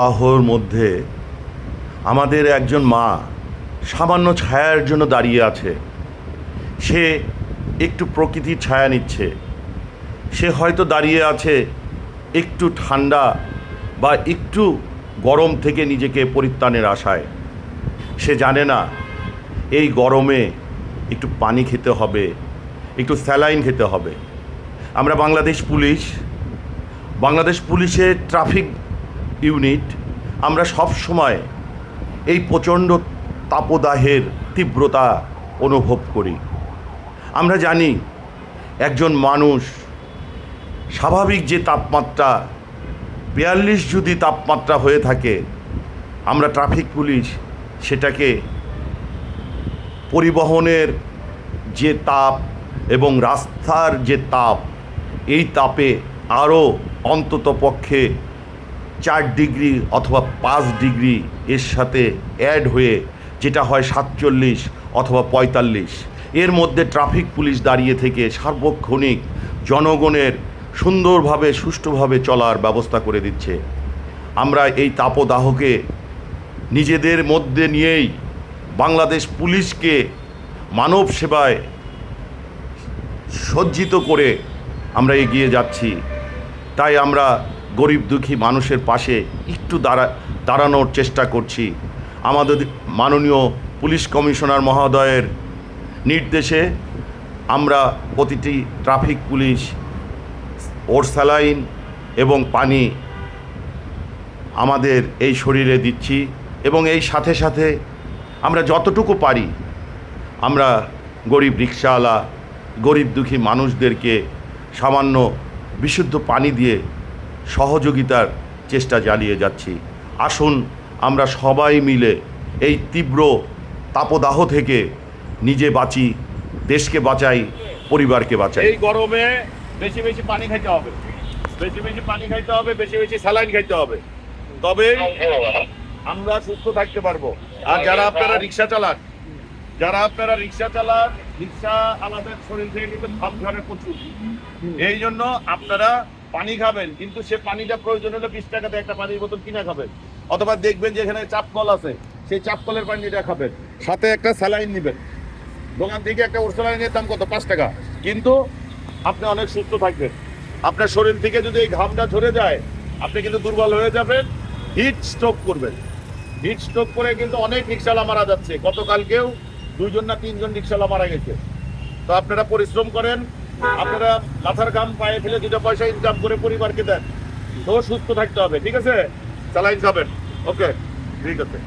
আহর মধ্যে আমাদের একজন মা সামান্য ছায়ার জন্য দাঁড়িয়ে আছে। সে একটু প্রকৃতির ছায়া নিচ্ছে। সে হয়তো দাঁড়িয়ে আছে একটু ঠান্ডা বা একটু গরম থেকে নিজেকে পরিত্রাণের আশায়। সে জানে না, এই গরমে একটু পানি খেতে হবে, একটু স্যালাইন খেতে হবে। আমরা বাংলাদেশ পুলিশ, বাংলাদেশ পুলিশের ট্রাফিক ইউনিট, আমরা সব সময় এই প্রচণ্ড তাপদাহের তীব্রতা অনুভব করি। আমরা জানি একজন মানুষ স্বাভাবিক যে তাপমাত্রা, বিয়াল্লিশ যদি তাপমাত্রা হয়ে থাকে, আমরা ট্রাফিক পুলিশ সেটাকে পরিবহনের যে তাপ এবং রাস্তার যে তাপ, এই তাপে আরও অন্তত পক্ষে চার ডিগ্রি অথবা পাঁচ ডিগ্রি এর সাথে অ্যাড হয়ে যেটা হয় সাতচল্লিশ অথবা পঁয়তাল্লিশ। এর মধ্যে ট্রাফিক পুলিশ দাঁড়িয়ে থেকে সার্বক্ষণিক জনগণের সুন্দরভাবে, সুষ্ঠুভাবে চলার ব্যবস্থা করে দিচ্ছে। আমরা এই তাপদাহকে নিজেদের মধ্যে নিয়েই বাংলাদেশ পুলিশকে মানব সেবায় সজ্জিত করে আমরা এগিয়ে যাচ্ছি। তাই আমরা গরিব দুঃখী মানুষের পাশে একটু দাঁড়া, দাঁড়ানোর চেষ্টা করছি। আমাদের মাননীয় পুলিশ কমিশনার মহোদয়ের নির্দেশে আমরা প্রতিটি ট্রাফিক পুলিশ, ওর স্যালাইন এবং পানি আমাদের এই শরীরে দিচ্ছি এবং এই সাথে সাথে আমরা যতটুকু পারি আমরা গরিব রিক্সাওয়ালা, গরিব দুঃখী মানুষদেরকে সামান্য বিশুদ্ধ পানি দিয়ে সহযোগিতার চেষ্টা চালিয়ে যাচ্ছি। আসুন, আমরা সবাই মিলে এই তীব্র তাপদাহ থেকে নিজে বাঁচি, দেশকে বাঁচাই, পরিবারকে বাঁচাই। এই গরমে বেশি বেশি পানি খাইতে হবে। বেশি বেশি পানি খাইতে হবে, বেশি বেশি স্যালাইন খাইতে হবে। তবে আমরা সুস্থ থাকতে পারব। আর যারা আপনারা রিক্সা চালান, যারা আপনারা রিক্সা চালান, রিক্সা আমাদের শরীর থেকে কিন্তু ঝরে প্রচুর এই জন্য আপনারা পানি খাবেন, কিন্তু সে পানিটা প্রয়োজন হলে বিশ টাকাতে একটা পানির বোতল কিনে খাবেন। অথবা দেখবেন যে এখানে চাপকল আছে, সেই চাপ চাপকলের পানিটা খাবেন। সাথে একটা স্যালাইন নেবেন। দোকান থেকে একটা ওরসোলাইনের দাম কত? পাঁচ টাকা। কিন্তু আপনি অনেক সুস্থ থাকবেন। আপনার শরীর থেকে যদি এই ঘামটা ঝরে যায়, আপনি কিন্তু দুর্বল হয়ে যাবেন, হিট স্ট্রোক করবেন। হিট স্ট্রোক করে কিন্তু অনেক রিক্সালা মারা যাচ্ছে। গতকালকেও দুইজন না তিনজন রিক্সাওয়ালা মারা গেছে। তো আপনারা পরিশ্রম করেন আপনারা মাথার গাম পায়ে ফেলে দুটো পয়সা ইনকাম করে পরিবারকে দেন। তো সুস্থ থাকতে হবে, ঠিক আছে? চালাইন খাবেন ওকে ঠিক আছে।